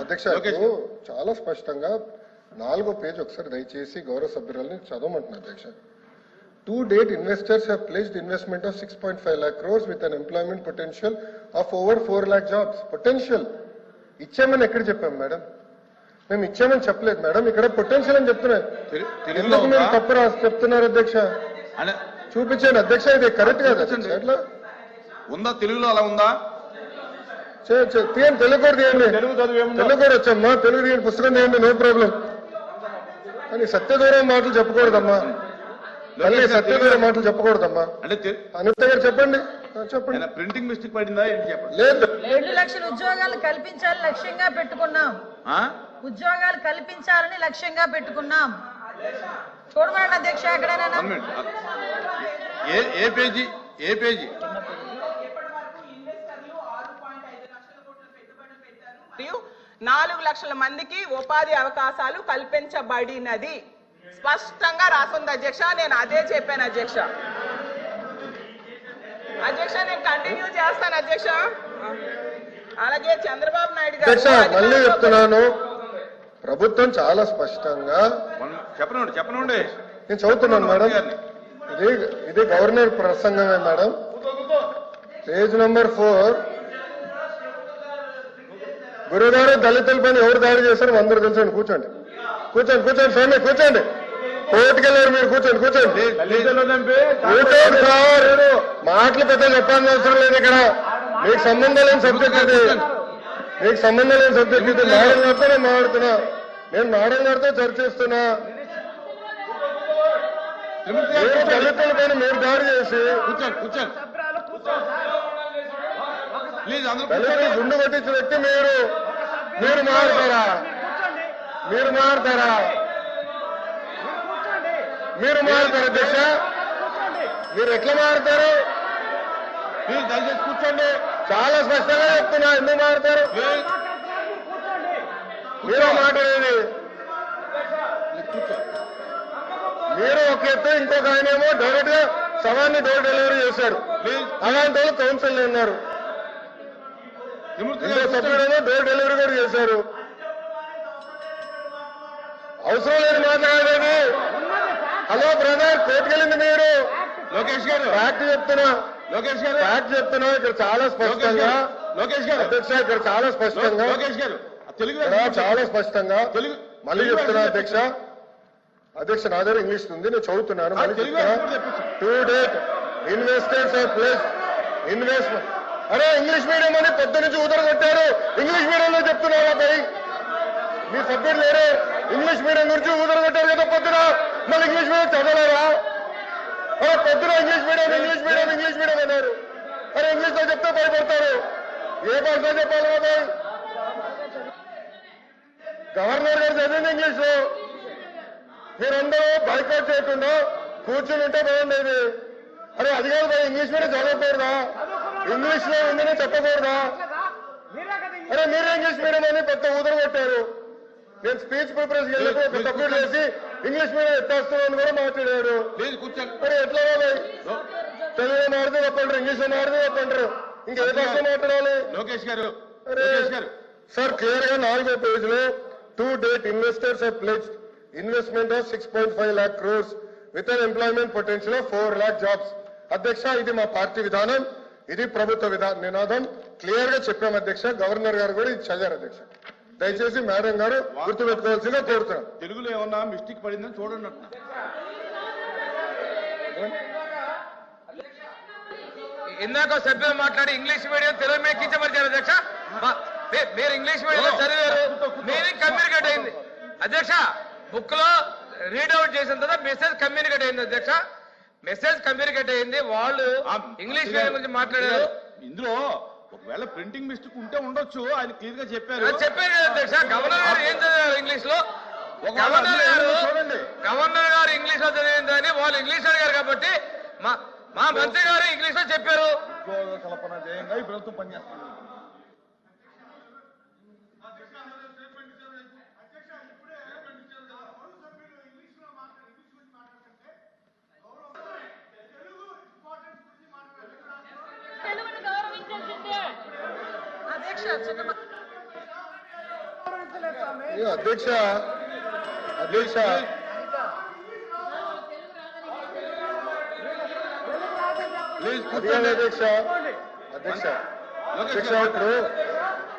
అధ్యక్ష చాలా స్పష్టంగా నాలుగో పేజ్ ఒకసారి దయచేసి గౌరవ సభ్యురాలని చదవమంటున్నా అధ్యక్ష. To date investors have placed investment of six point five lakh crores with an employment potential of over four lakh jobs potential ఇచ్చామని ఎక్కడ చెప్పాం మేడం? మేము ఇచ్చామని చెప్పలేదు మేడం. ఇక్కడ పొటెన్షియల్ అని ఉందా? తప్పు రాసి చెప్తున్నారు అధ్యక్ష? చూపించాను అధ్యక్ష ఇది కరెక్ట్ కాదు ఎట్లా? ఉందా? తెలుగులో అలా ఉందా? చే- చే- తీయండి తెలుగు కూడా తీయండి. తెలుగు చదువు ఏముందో? తెలుగు కూడా వచ్చమ్మా తెలుగు తీయండి పుస్తకం తీయండి నో ప్రాబ్లం. కానీ సత్యదూరం మాటలు చెప్పకూడదమ్మా. మళ్ళీ సత్యదూరం మాటలు చెప్పకూడదమ్మా. అంటే అనిత గారు చెప్పండి. చెప్పండి. ప్రింటింగ్ మిస్టేక్ పడిందా ఏంటి చెప్పండి? లేదు. రెండు లక్షల ఉద్యోగాలు కల్పించాలని లక్ష్యంగా పెట్టుకున్నాం. ఆ? ఉద్యోగాలు కల్పించాలని లక్ష్యంగా పెట్టుకున్నాం. చూడమండి అధ్యక్ష ఎక్కడైనా. ఏ పేజీ? ఏ పేజీ మరియు నాలుగు లక్షల మందికి ఉపాధి అవకాశాలు కల్పించబడినది. స్పష్టంగా రాసుంది అధ్యక్ష నేను అదే చెప్పాను అధ్యక్ష. అధ్యక్ష నేను కంటిన్యూ చేస్తాను అధ్యక్ష. అలాగే చంద్రబాబు నాయుడు గారు మళ్ళీ చెప్తున్నాను. ప్రభుత్వం చాలా స్పష్టంగా చెప్పనండి చెప్పనండి. నేను చదువుతున్నాను మేడం. ఇది ఇది గవర్నర్ ప్రసంగమే మేడం. Page number four. గురుగారు దళితులపైన ఎవరు దాడి చేశారో అందరూ తెలుసండి కూర్చోండి. కూర్చోండి కూర్చోండి స్వామి కూర్చోండి. కోర్టుకెళ్ళారు మీరు కూర్చోండి కూర్చోండి. కూర్చోండి సార్. మాటలు పెద్ద చెప్పాల్సిన అవసరం లేదు ఇక్కడ. మీకు సంబంధం లేని సబ్జెక్ట్ ఇది. మీకు సంబంధం లేని సబ్జెక్ట్ ఇది. మేడం గారితో నేను మాట్లాడుతున్నా. నేను మేడం గారితో చర్చిస్తున్నా మీరు దళితులపైన మీరు దాడి చేసి కూర్చోండి కూర్చోండి. గుండు కొట్టించిన వ్యక్తి మీరు. మీరు మారుతారా? మీరు మారుతారా? మీరు మారుతారా అధ్యక్ష? మీరు ఎట్లా మారుతారు? ప్లీజ్ దయచేసి కూర్చోండి. చాలా స్పష్టంగా చెప్తున్నా ఎందుకు మారుతారు? మీరు మాట్లాడేది మీరు ఒక ఎత్తు ఇంకొక ఆయన ఏమో డైరెక్ట్గా సవాన్ని డోర్ డెలివరీ చేశారు. అలాంటి వాళ్ళు కౌన్సిల్ ఉన్నారు. ఇంకో. సభ్యుడేమో డోర్ డెలివరీ కూడా చేశారు. అవసరం లేదు మాట్లాడేది హలో బ్రదర్ కోర్టుకెళ్ళింది మీరు. లోకేష్ గారు. ఫ్యాక్ట్ చెప్తున్నా. లోకేష్ గారు. ఫ్యాక్ట్ చెప్తున్నా ఇక్కడ చాలా స్పష్టంగా. లోకేష్ గారు. అధ్యక్ష ఇక్కడ చాలా స్పష్టంగా. లోకేష్ గారు తెలుగు చాలా స్పష్టంగా. తెలుగు మళ్ళీ చెప్తున్నా అధ్యక్ష. అధ్యక్ష నా దగ్గర ఇంగ్లీష్ ఉంది నేను చదువుతున్నాను. మళ్ళీ చెప్తున్నా. To date investors of place investment అరే ఇంగ్లీష్ మీడియం అని పెద్ద నుంచి ఉదర కొట్టారు. ఇంగ్లీష్ మీడియంలో చెప్తున్నారా పై మీ సభ్యుడు లేరే ఇంగ్లీష్ మీడియం గురించి ఉదర కొట్టారు కదా పొద్దున. మళ్ళీ ఇంగ్లీష్ మీడియం చదవలేరా అరే పొద్దున English medium English medium English medium అన్నారు. అరే ఇంగ్లీష్లో చెప్తే భయపడతారు. ఏ భాషలో చెప్పాలి బాబాయ్ గవర్నర్ గారు చదివింది ఇంగ్లీష్. లో మీరందరూ బైకౌట్ చేయకుండా కూర్చుని ఉంటే బాగుండేది అరే అది కాదు ఇంగ్లీష్ మీడియం చదవకూడదా ఇంగ్లీష్లో ఉందని చెప్పకూడదా? అరే మీరే ఇంగ్లీష్ మీడియం అని పెద్ద ఊదర కొట్టారు. నేను స్పీచ్ ప్రిపరేషన్ వెళ్ళినప్పుడు ఒక సభ్యుడు చేసి ఇంగ్లీష్ మీడియం ఎత్తేస్తామని కూడా మాట్లాడారు. మరి ఎట్లా తెలుగులో మాడితే చెప్పంటారు ఇంగ్లీష్ మాడితే చెప్పంటారు ఇంకా ఏ భాష మాట్లాడాలి? లోకేష్ గారు అరే, సార్ క్లియర్గా నాలుగో పేజ్లో to date investors have pledged investment of six point five lakh crores with an employment potential of four lakh jobs అధ్యక్ష ఇది మా పార్టీ విధానం. ఇది ప్రభుత్వ విధాన. నినాదం క్లియర్గా చెప్పాం అధ్యక్ష. గవర్నర్ గారు కూడా ఇది చదివారు అధ్యక్ష. దయచేసి మేడం గారు గుర్తుపెట్టుకోవాల్సిందిగా కోరుతున్నాం తెలుగులో ఏమన్నా మిస్టేక్ పడిందని చూడండి ఇందాక సభ్యులు మాట్లాడి ఇంగ్లీష్ మీడియం తెలుగు మీద కించపరిచారు అధ్యక్ష. మీరు ఇంగ్లీష్ మీడియం చదివారు. మీనింగ్ కమ్యూనికేట్ అయింది. అధ్యక్ష బుక్లో రీడౌట్ చేసిన తర్వాత మెసేజ్ కమ్యూనికేట్ అయింది అధ్యక్ష. మెసేజ్ కమ్యూనికేట్ అయింది వాళ్ళు ఇంగ్లీష్ మీడియం గురించి మాట్లాడారు. ఇందులో ఒకవేళ ప్రింటింగ్ మిస్టేక్ ఉంటే ఉండొచ్చు ఆయన క్లియర్గా చెప్పారు. చెప్పారు అధ్యక్ష గవర్నర్ గారు ఏం చదివారు ఇంగ్లీష్లో? గవర్నర్ గారు గవర్నర్ గారు ఇంగ్లీష్లో చదివిందని వాళ్ళు ఇంగ్లీష్ అడిగారు కాబట్టి మా మా మంత్రి గారు ఇంగ్లీష్లో చెప్పారు. కల్పన చేయంగా ఈ ప్రభుత్వం పనిచేస్తుంది అధ్యక్ష అధ్యక్ష. ప్లీజ్ అధ్యక్ష. అధ్యక్ష. అధ్యక్ష ఇప్పుడు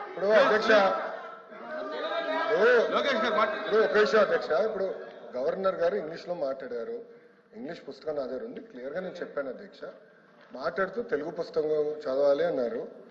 ఇప్పుడు అధ్యక్ష. ఇప్పుడు ఒక విషయం అధ్యక్ష. ఇప్పుడు గవర్నర్ గారు ఇంగ్లీష్లో మాట్లాడారు. ఇంగ్లీష్ పుస్తకం నా దగ్గర ఉంది. క్లియర్గా నేను చెప్పాను అధ్యక్ష. మాట్లాడుతూ తెలుగు పుస్తకం చదవాలి అన్నారు.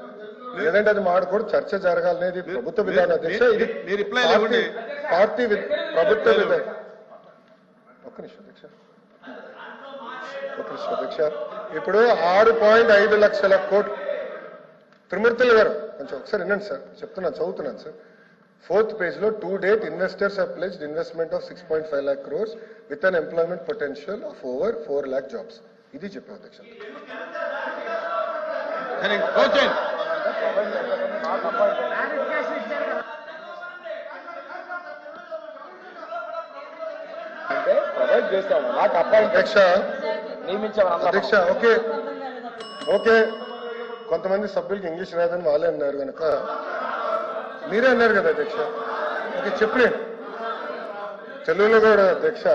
లేదంటే అది మాడకూడదు చర్చ జరగాలనేది ప్రభుత్వ విధానం. అధ్యక్ష ఇది పార్టీ- ప్రభుత్వ విధానం. ఒక్క నిమిషం అధ్యక్ష ఒక్క నిమిషం అధ్యక్ష ఇప్పుడు ఆరు పాయింట్ ఐదు లక్షల కోట్లు. త్రిమూర్తులు గారు కొంచెం ఒకసారి వినండి సార్. చెప్తున్నాను చదువుతున్నాను సార్. ఫోర్త్ పేజ్లో to date investors pledged investment of six point five lakh crores with an employment potential of over four lakh jobs ఇది చెప్పారు అధ్యక్ష అంటే ప్రొవైడ్ చేస్తాము. నాకు అపాయింట్ అధ్యక్ష. నియమించామని అధ్యక్ష ఓకే. ఓకే. కొంతమంది సభ్యులకి ఇంగ్లీష్ రాదని వాళ్ళే అన్నారు కనుక మీరే అన్నారు కదా అధ్యక్ష. ఓకే చెప్పలేండి తెలుగులో కూడా అధ్యక్ష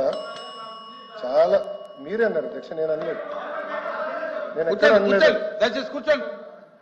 చాలా మీరే అన్నారు అధ్యక్ష నేను అనలేదు. నేను ఎక్కడ కూర్చోండి అనలేదు. కూర్చోండి. దయచేసి కూర్చోండి.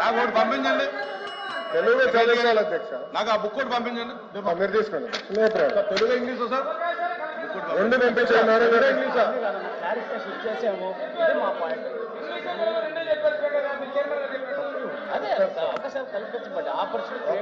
నాకు ఒకటి పంపించండి. తెలుగులో చదివించాలి అధ్యక్ష. నాకు ఆ బుక్ ఒకటి పంపించండి. మీరు తీసుకోండి. Telugu English sir? రెండు పంపించారు నారాయణ గారు క్లారిఫికేషన్ ఇచ్చేసాము ఇది మా పాయింట్ అదే అవకాశాలు కల్పించబడి ఆపర్చునిటీ